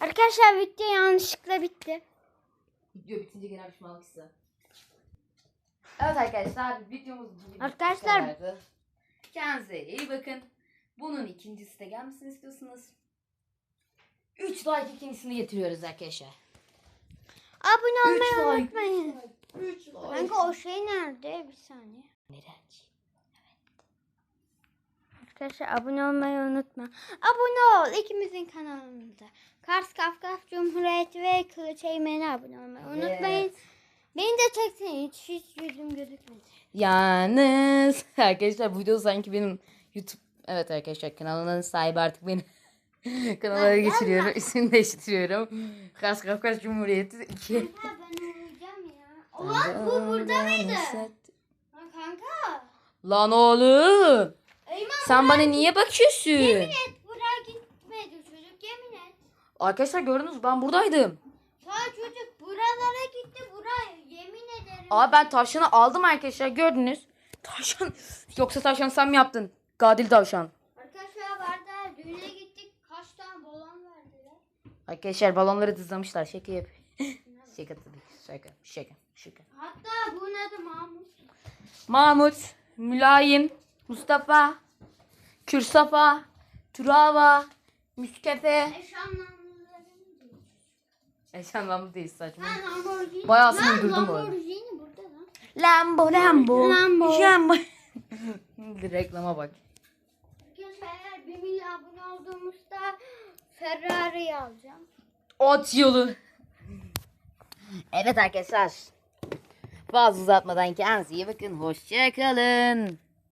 Arkadaşlar video yanlışlıkla bitti. Video bitince genel pişmanlık hissi. Evet arkadaşlar videomuz bugün Arkadaşlar- kadardı. Kendinize iyi bakın. Bunun ikincisi de gelmesini istiyorsunuz. 3 like ikincisini getiriyoruz arkadaşlar. Abone olmayı unutmayın. 3 like. Kanka o şey nerede? Bir saniye. Miraç. Arkadaşlar abone olmayı unutma. Abone ol ikimizin kanalımızda. Kars Kafkas Cumhuriyeti ve Kılıç Eymen'e abone olmayı unutmayın. Evet. Beni de çeksin hiç, hiç yüzüm gözükmedi. Yalnız arkadaşlar bu video sanki benim YouTube evet arkadaşlar kanalının sahibi artık benim. Kanala geçiriyorum. isim değiştiriyorum. Kas Kafkas Cumhuriyeti 2. Ha ben uyuyacağım ya. Ulan bu burada mıydı? Ha, kanka. Lan oğlum. Sen bana niye bakıyorsun? yemin et buraya gitmedi çocuk yemin et. Arkadaşlar gördünüz ben buradaydım. Sa çocuk buralara gitti buraya yemin ederim. Aa ben tavşanı aldım arkadaşlar gördünüz. Tavşan. Yoksa tavşan sen mi yaptın? Gadil tavşan. Arkadaşlar vardı düğüne gittik kaç tane balon verdiler. Arkadaşlar balonları dızlamışlar. Şaka yap. şaka tabii. Şaka. Şaka. Şaka. Hatta bunun adı Mahmut. Mahmut, Mülayim, Mustafa, Kürsafa, Turava, Müskefe. Eş değil. Eş anlamlı değil saçma. Lamborghini. Bayağı sındırdım lan. Lambo, Lambo. Lambo. Lambo. Reklama bak. Eğer 1 milyon abone olduğumuzda Ferrari'yi alacağım. Ot yolu. Evet arkadaşlar. Fazla uzatmadan kendinize iyi bakın. Hoşçakalın.